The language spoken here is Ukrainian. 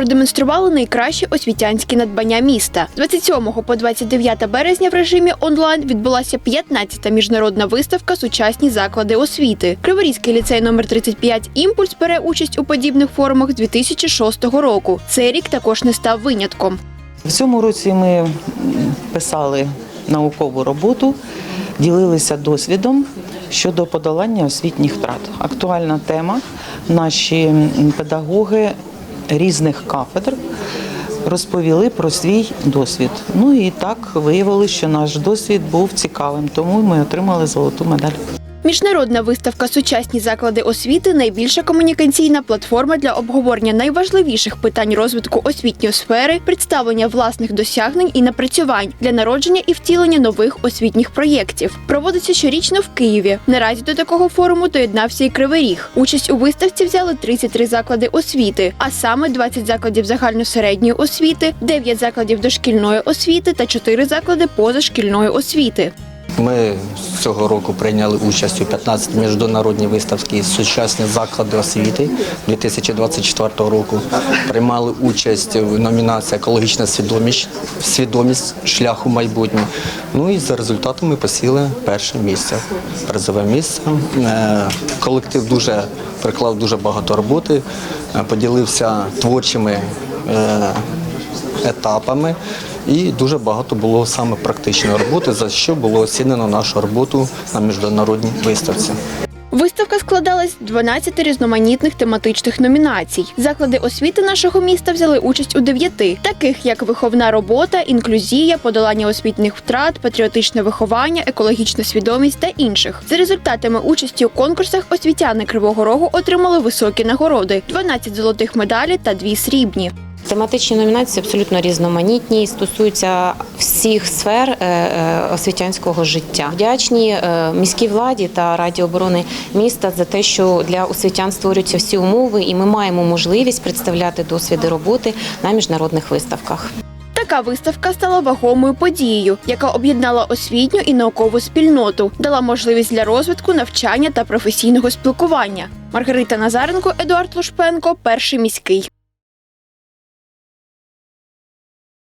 продемонстрували найкращі освітянські надбання міста. З 27 по 29 березня в режимі онлайн відбулася 15-та міжнародна виставка Сучасні заклади освіти. Криворізький ліцей номер 35 Імпульс бере участь у подібних форумах з 2006 року. Цей рік також не став винятком. В цьому році ми писали наукову роботу, ділилися досвідом щодо подолання освітніх втрат. Актуальна тема. Наші педагоги різних кафедр розповіли про свій досвід. Ну і так виявилося, що наш досвід був цікавим, тому ми отримали золоту медаль. Міжнародна виставка Сучасні заклади освіти найбільша комунікаційна платформа для обговорення найважливіших питань розвитку освітньої сфери, представлення власних досягнень і напрацювань для народження і втілення нових освітніх проєктів. Проводиться щорічно в Києві. Наразі до такого форуму доєднався і Кривий Ріг. Участь у виставці взяли 33 заклади освіти, а саме 20 закладів загальносередньої освіти, 9 закладів дошкільної освіти та 4 заклади позашкільної освіти. Ми цього року прийняли участь у 15 міжнародній виставці сучасні заклади освіти 2024 року. Приймали участь в номінації Екологічна свідомість, свідомість шляху майбутнього. Ну і за результатами посіли перше місце, призове місце. Е, Колектив дуже приклав дуже багато роботи, е, поділився творчими. е, етапами. І дуже багато було саме практичної роботи, за що було оцінено нашу роботу на міжнародній виставці. Виставка складалась з 12 різноманітних тематичних номінацій. Заклади освіти нашого міста взяли участь у дев'яти, таких як виховна робота, інклюзія, подолання освітніх втрат, патріотичне виховання, екологічна свідомість та інших. За результатами участі у конкурсах освітяни Кривого Рогу отримали високі нагороди: 12 золотих медалей та 2 срібні. Тематичні номінації абсолютно різноманітні і стосуються всіх сфер е, е, освітянського життя. Вдячні е, міській владі та Раді оборони міста за те, що для освітян створюються всі умови, і ми маємо можливість представляти досвіди роботи на міжнародних виставках. Така виставка стала вагомою подією, яка об'єднала освітню і наукову спільноту, дала можливість для розвитку, навчання та професійного спілкування. Маргарита Назаренко, Едуард Лушпенко, перший міський.